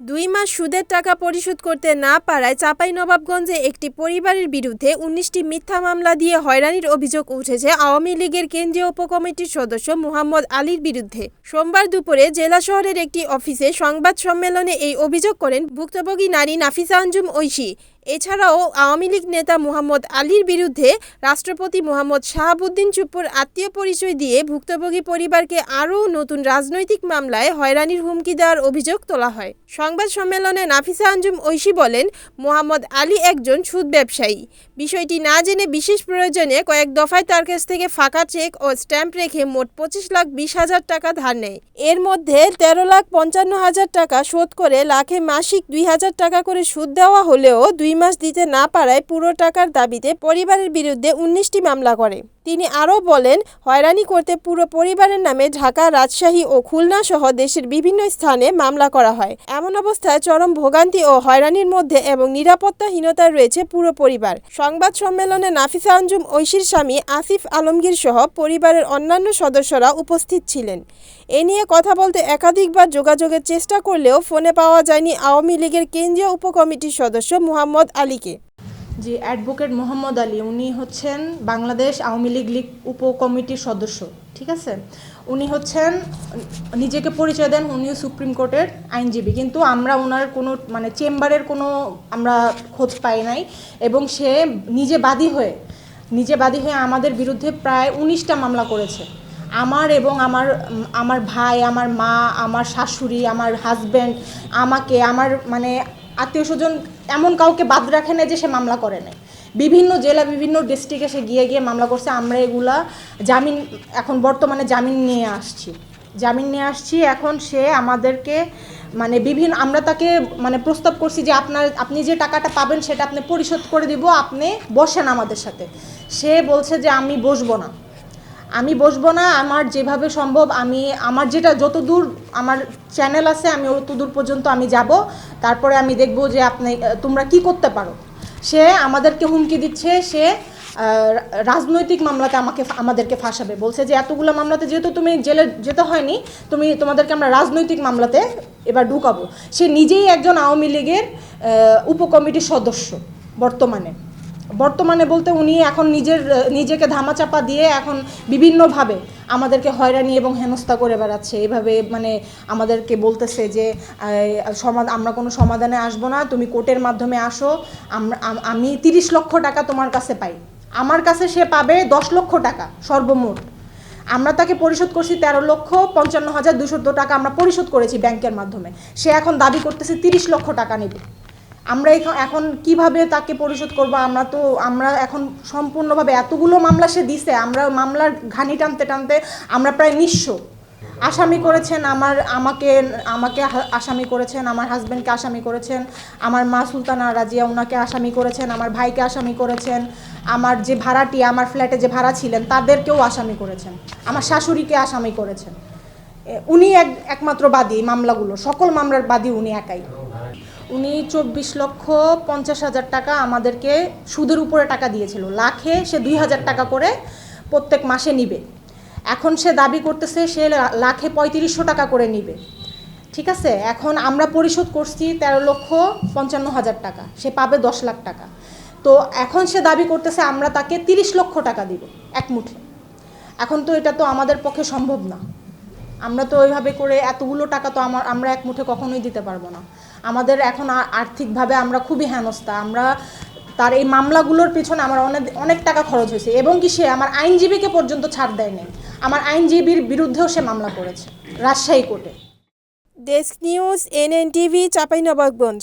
দুই মাস সুদের টাকা পরিশোধ করতে না পারায় চাঁপাইনবাবগঞ্জে একটি পরিবারের বিরুদ্ধে উনিশটি মিথ্যা মামলা দিয়ে হয়রানির অভিযোগ উঠেছে আওয়ামী লীগের কেন্দ্রীয় উপকমিটির সদস্য মুহাম্মদ আলীর বিরুদ্ধে। সোমবার দুপুরে জেলা শহরের একটি অফিসে সংবাদ সম্মেলনে এই অভিযোগ করেন ভুক্তভোগী নারী নাফিসা আঞ্জুম ঐশী। এছাড়াও আওয়ামী লীগ নেতা মোহাম্মদ আলীর বিরুদ্ধে রাষ্ট্রপতি মোহাম্মদ শাহাবুদ্দিন চুপ্পুর আত্মীয় পরিচয় দিয়ে ভুক্তভোগী পরিবারকে আরও নতুন রাজনৈতিক মামলায় হয়রানির হুমকি দেওয়ার অভিযোগ তোলা হয়। সংবাদ সম্মেলনে নাফিসা আঞ্জুম ঐশী বলেন, মোহাম্মদ আলী একজন সুদ ব্যবসায়ী। বিষয়টি না জেনে বিশেষ প্রয়োজনে কয়েক দফায় তার কাছ থেকে ফাঁকা চেক ও স্ট্যাম্প রেখে মোট পঁচিশ লাখ বিশ হাজার টাকা ধার নেয়। এর মধ্যে তেরো লাখ পঞ্চান্ন হাজার টাকা শোধ করে লাখে মাসিক দুই হাজার টাকা করে সুদ দেওয়া হলেও দুই মাস দিতে না পারায় পুরো টাকার দাবিতে পরিবারের বিরুদ্ধে উনিশটি মামলা করে। তিনি আরও বলেন, হয়রানি করতে পুরো পরিবারের নামে ঢাকা, রাজশাহী ও খুলনা সহ দেশের বিভিন্ন স্থানে মামলা করা হয়। এমন অবস্থায় চরম ভোগান্তি ও হয়রানির মধ্যে এবং নিরাপত্তাহীনতায় রয়েছে পুরো পরিবার। সংবাদ সম্মেলনে নাফিসা আঞ্জুম, ঐশীর স্বামী আসিফ আলমগীর সহ পরিবারের অন্যান্য সদস্যরা উপস্থিত ছিলেন। এ নিয়ে কথা বলতে একাধিকবার যোগাযোগের চেষ্টা করলেও ফোনে পাওয়া যায়নি আওয়ামী লীগের কেন্দ্রীয় উপকমিটির সদস্য মুহাম্মদ আলীকে। জি, অ্যাডভোকেট মোহাম্মদ আলী, উনি হচ্ছেন বাংলাদেশ আওয়ামী লীগ লীগ উপকমিটির সদস্য, ঠিক আছে? উনি হচ্ছেন, নিজেকে পরিচয় দেন উনিও সুপ্রিম কোর্টের আইনজীবী, কিন্তু আমরা ওনার কোনো মানে চেম্বারের কোনো আমরা খোঁজ পাই নাই এবং সে নিজে বাদী হয়ে, নিজে বাদী হয়ে আমাদের বিরুদ্ধে প্রায় উনিশটা মামলা করেছে। আমার এবং আমার আমার ভাই, আমার মা, আমার শাশুড়ি, আমার হাজব্যান্ড আমাকে, আমার মানে আত্মীয় স্বজন এমন কাউকে বাদ রাখে না যে সে মামলা করে নাই। বিভিন্ন জেলা, বিভিন্ন ডিস্ট্রিক্টে সে গিয়ে গিয়ে মামলা করছে। আমরা এগুলা জামিন, এখন বর্তমানে জামিন নিয়ে আসছি। জামিন নিয়ে আসছি। এখন সে আমাদেরকে মানে বিভিন্ন, আমরা তাকে মানে প্রস্তাব করছি যে আপনার, আপনি যে টাকাটা পাবেন সেটা আপনি পরিশোধ করে দিব, আপনি বসেন আমাদের সাথে। সে বলছে যে আমি বসবো না। আমি বসবো না, আমার যেভাবে সম্ভব আমি, আমার যেটা যত দূর আমার চ্যানেল আছে, আমি অত দূর পর্যন্ত আমি যাব। তারপরে আমি দেখব যে আপনি তোমরা কি করতে পারো। সে আমাদেরকে হুমকি দিচ্ছে, সে রাজনৈতিক মামলাতে আমাকে আমাদেরকে ফাঁসাবে। বলছে যে এতগুলো মামলাতে যেহেতু তুমি জেলে যেতে হয়নি, তুমি, তোমাদেরকে আমরা রাজনৈতিক মামলাতে এবার ঢুকাবো। সে নিজেই একজন আওয়ামী লীগের উপকমিটির সদস্য বর্তমানে। বর্তমানে বলতে উনি এখন নিজের, নিজেকে ধামাচাপা দিয়ে এখন বিভিন্নভাবে আমাদেরকে হয়রানি এবং হেনস্থা করে বেড়াচ্ছে। এভাবে মানে আমাদেরকে বলতেছে যে সমাধান আমরা কোনো সমাধানে আসব না, তুমি কোর্টের মাধ্যমে আসো, আমি তিরিশ লক্ষ টাকা তোমার কাছে পাই। আমার কাছে সে পাবে দশ লক্ষ টাকা সর্বমোট। আমরা তাকে পরিশোধ করছি তেরো লক্ষ পঞ্চান্ন হাজার দুশো টাকা আমরা পরিশোধ করেছি ব্যাংকের মাধ্যমে। সে এখন দাবি করতেছে তিরিশ লক্ষ টাকা নেবে। আমরা এখন কীভাবে তাকে পরিশোধ করব? আমরা তো, আমরা এখন সম্পূর্ণভাবে এতগুলো মামলা সে দিছে, আমরা মামলার ঘানি টানতে টানতে আমরা প্রায় নিঃস্ব। আসামি করেছেন আমার, আমাকে আমাকে আসামি করেছেন, আমার হাজব্যান্ডকে আসামি করেছেন, আমার মা সুলতানা রাজিয়া ওনাকে আসামি করেছেন, আমার ভাইকে আসামি করেছেন, আমার যে ভাড়াটি, আমার ফ্ল্যাটে যে ভাড়া ছিলেন, তাদেরকেও আসামি করেছেন, আমার শাশুড়িকে আসামি করেছেন। উনি এক, একমাত্র বাদী মামলাগুলো, সকল মামলার বাদী উনি একাই। উনি চব্বিশ লক্ষ পঞ্চাশ হাজার টাকা আমাদেরকে সুদের উপরে টাকা দিয়েছিল। লাখে সে দুই হাজার টাকা করে প্রত্যেক মাসে নিবে। এখন সে দাবি করতেছে সে লাখে পঁয়ত্রিশশো টাকা করে নিবে। ঠিক আছে? এখন আমরা পরিশোধ করছি তেরো লক্ষ পঞ্চান্ন হাজার টাকা। সে পাবে দশ লাখ টাকা। তো এখন সে দাবি করতেছে আমরা তাকে তিরিশ লক্ষ টাকা দিব, এক মুঠে। এখন তো এটা তো আমাদের পক্ষে সম্ভব না। আমরা তো ওইভাবে করে এতগুলো টাকা তো আমার আমরা এক মুঠে কখনোই দিতে পারব না। আমাদের এখন আর্থিকভাবে আমরা খুবই হেনস্থা। আমরা তার এই মামলাগুলোর পিছনে আমার অনেক অনেক টাকা খরচ হয়েছে এবং কি সে আমার আইনজীবীকে পর্যন্ত ছাড় দেয়নি। আমার আইনজীবীর বিরুদ্ধেও সে মামলা করেছে রাজশাহী কোর্টে। Desk news NN TV Chapainawabganj.